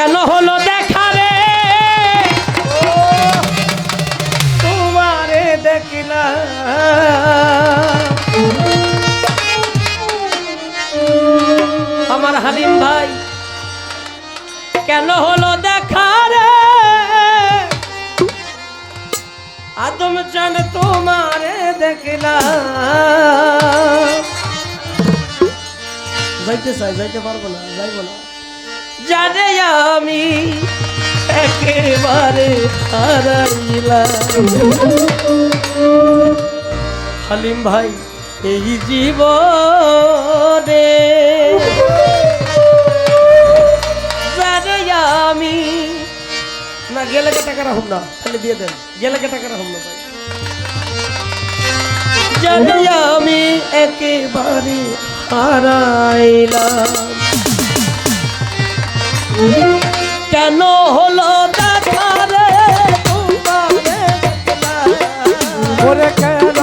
কেন হলো দেখা রে? তোমারে দেখিলা আমার হালিম ভাই, কেন হলো দেখা রে? আদম জান তোমারে দেখিলা যাইতে চাই, যাইতে পারব না, যাইব না। জানে আমি একেবারে হারাইলাম হালিম ভাই, এই জীবনে জানে আমি না, গেলে টাকা রাখুন না, খালি দিয়ে দেন। গেলে টাকা রাখুন না ভাই। জানে আমি একেবারে হারাইলাম। কেন হলো দেখা রে? তোমার কেন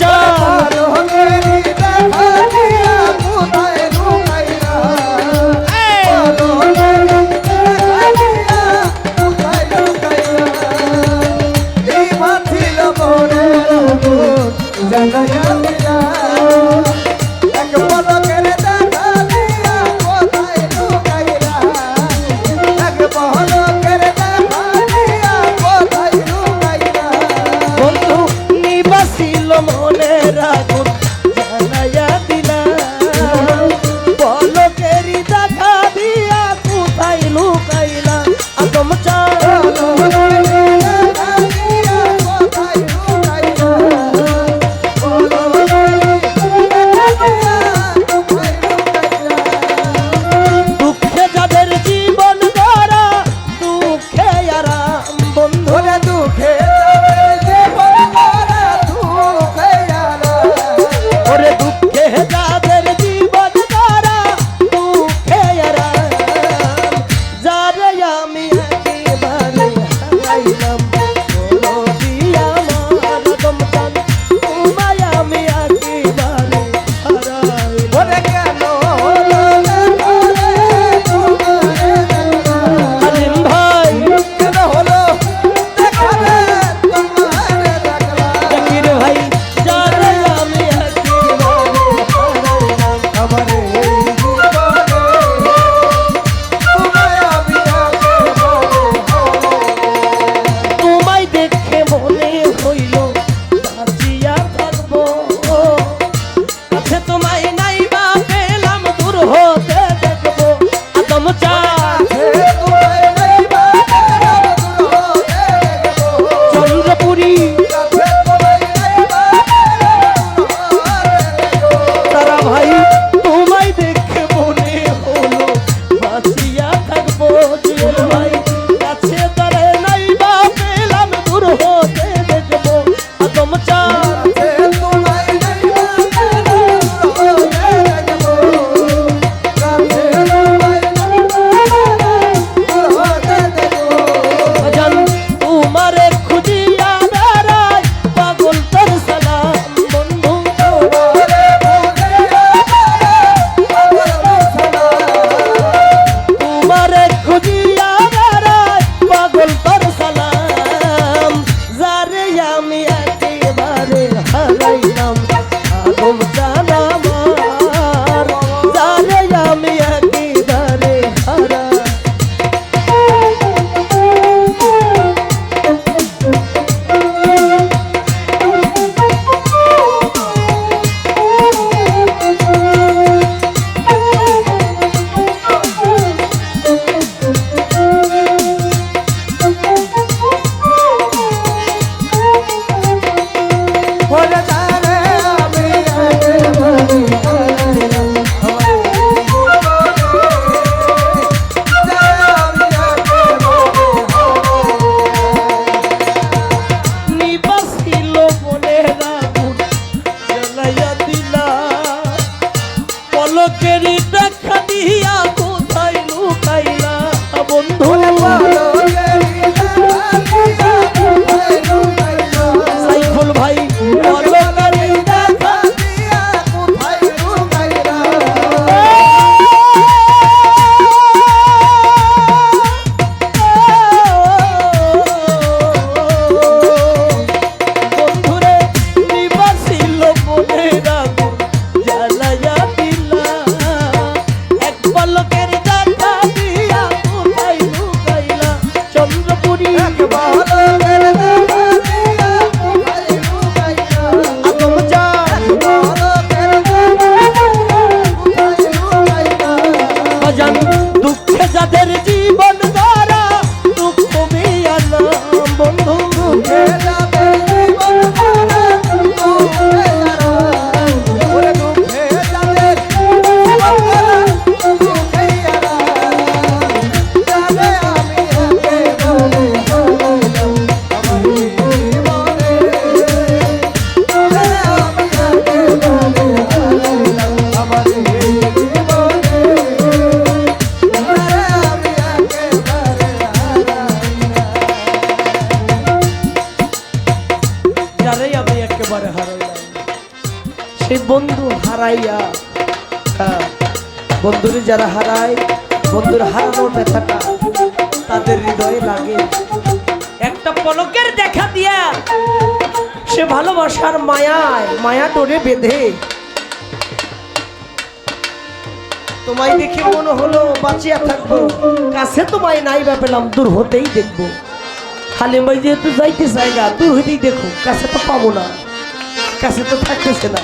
চলো। গামছা যারা হারায়, বন্ধুর হারানোর ব্যথাটা তাদের হৃদয়ে লাগে। একটা পলকের দেখা দিয়া সে ভালোবাসার মায়ায়, মায়া ডোরে বেঁধে। তোমায় দেখে মনে হলো বাঁচিয়া থাকব, কাছে তোমায় নাই বা পেলাম, দূর হতেই দেখব। হালিম ভাই যেহেতু যাইতে জায়গা দূর হইতেই দেখো, কাছে তো পাবো না, কাছে তো থাকতেছে না।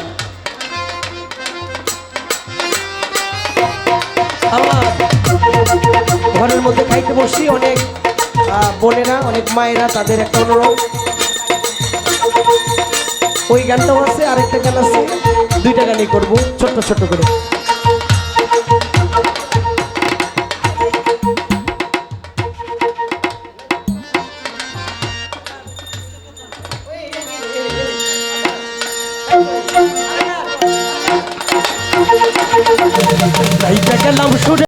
আমার ঘরের মধ্যে খাইতে বসি, অনেক বোনেরা, অনেক মায়েরা, তাদের একটা অনুরোধ। ওই গানটাও আছে, আরেকটা গান আছে, দুইটা গানই করব, ছোট্ট ছোট্ট করে।